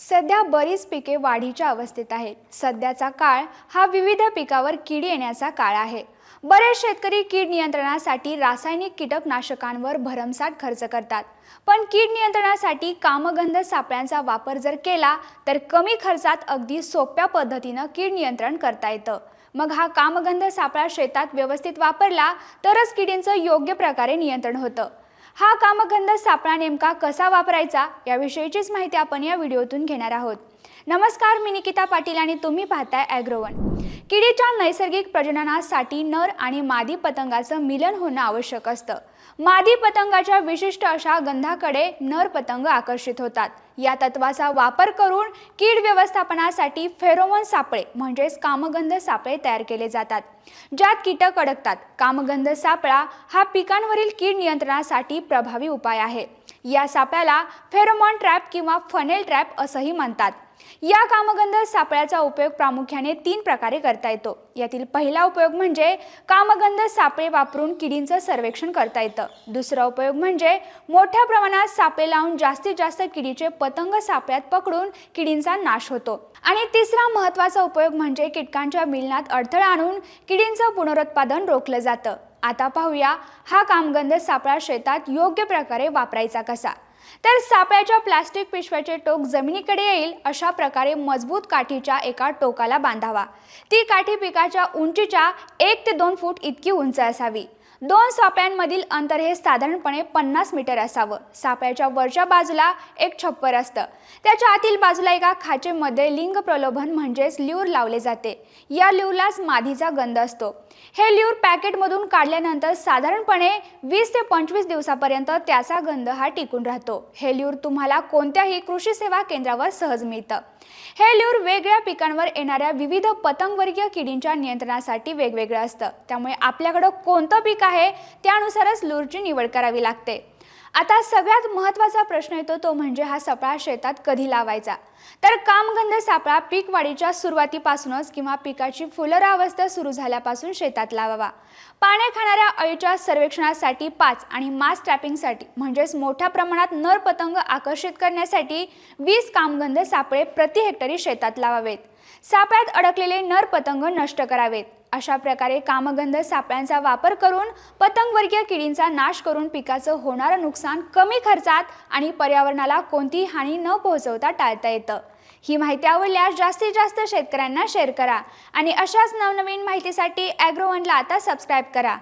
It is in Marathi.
सध्या बरीच पिके वाढीच्या अवस्थेत आहेत. सध्याचा काळ हा विविध पिकावर कीड येण्याचा काळ आहे. बरेच शेतकरी कीड नियंत्रणासाठी रासायनिक कीटकनाशकांवर भरमसाठ खर्च करतात. पण कीड नियंत्रणासाठी कामगंध सापळ्यांचा वापर जर केला तर कमी खर्चात अगदी सोप्या पद्धतीनं कीड नियंत्रण करता येतं. मग हा कामगंध सापळा शेतात व्यवस्थित वापरला तरच किडींचं योग्य प्रकारे नियंत्रण होतं. हा कामगंध सापळा नेमका कसा वापरायचा याविषयीचीच माहिती आपण या व्हिडिओतून घेणार आहोत. नमस्कार मी निकिता पाटील आणि तुम्ही पाहताय ॲग्रोवन किडीच्या नैसर्गिक प्रजननासाठी नर आणि मादी पतंगाचं मिलन होणं आवश्यक असतं. मादी पतंगाच्या विशिष्ट अशा गंधाकडे नर पतंग आकर्षित होतात. या तत्वाचा वापर करून कीड व्यवस्थापनासाठी फेरोमोन सापळे म्हणजेच कामगंध सापळे तयार केले जातात ज्यात कीटक अडकतात. कामगंध सापळा हा पिकांवरील कीड नियंत्रणासाठी प्रभावी उपाय आहे. या सापळ्याला फेरोमॉन ट्रॅप किंवा फनेल ट्रॅप असंही म्हणतात. या कामगंध सापळ्याचा उपयोग प्रामुख्याने तीन प्रकारे करता येतो. यातील पहिला उपयोग म्हणजे कामगंध सापळे वापरून किडींचं सर्वेक्षण करता येतं. दुसरा उपयोग म्हणजे मोठ्या प्रमाणात सापळे लावून जास्तीत जास्त किडीचे पतंग सापळ्यात पकडून किडींचा नाश होतो. आणि तिसरा महत्त्वाचा उपयोग म्हणजे कीटकांच्या मिलनात अडथळा आणून किडींचं पुनरुत्पादन रोखलं जातं. आता पाहूया हा कामगंध सापळा शेतात योग्य प्रकारे वापरायचा कसा. तर सापळ्याच्या प्लास्टिक पिशव्याचे टोक जमिनीकडे येईल अशा प्रकारे मजबूत काठीच्या एका टोकाला बांधावा. ती काठी पिकाच्या उंचीच्या एक ते दोन फूट इतकी उंच असावी. दोन सापळ्यांमधील अंतर हे साधारणपणे पन्नास मीटर असावं. सापळ्याच्या वरच्या बाजूला एक छप्पर असतं. त्याच्या आतील बाजूला एका खाचेमध्ये लिंग प्रलोभन म्हणजेच ल्यूर लावले जाते. या ल्यूरलाच मादीचा गंध असतो. हे ल्यूर पॅकेटमधून काढल्यानंतर साधारणपणे वीस ते पंचवीस दिवसापर्यंत त्याचा गंध हा टिकून राहतो. हे ल्यूर तुम्हाला कोणत्याही कृषी सेवा केंद्रावर सहज मिळतं. हे ल्यूर वेगळ्या पिकांवर येणाऱ्या विविध पतंगवर्गीय किडींच्या नियंत्रणासाठी वेगवेगळं असतं. त्यामुळे आपल्याकडं कोणतं पीक आहे त्यानुसारच लूरची निवड करावी लागते. आता सगळ्यात महत्त्वाचा प्रश्न येतो तो म्हणजे हा सापळा शेतात कधी लावायचा? तर कामगंध सापळा पीक वाढीच्या सुरुवातीपासूनच किंवा पिकाची फुलरावस्था सुरू झाल्यापासून शेतात लावावा. पाने खाणाऱ्या अळीच्या सर्वेक्षणासाठी पाच आणि मास ट्रॅपिंगसाठी म्हणजेच मोठ्या प्रमाणात नर पतंग आकर्षित करण्यासाठी वीस कामगंध सापळे प्रति हेक्टरी शेतात लावावेत. सापळ्यात अडकलेले नर पतंग नष्ट करावेत. अशा प्रकारे कामगंध सापळ्यांचा वापर करून पतंगवर्गीय किडींचा नाश करून पिकाचं होणारं नुकसान कमी खर्चात आणि पर्यावरणाला कोणतीही हानी न पोहोचवता टाळता येतं. ही माहिती आवडल्यास जास्तीत जास्त शेतकऱ्यांना शेअर करा आणि अशाच नवनवीन माहितीसाठी ॲग्रोवनला आता सबस्क्राईब करा.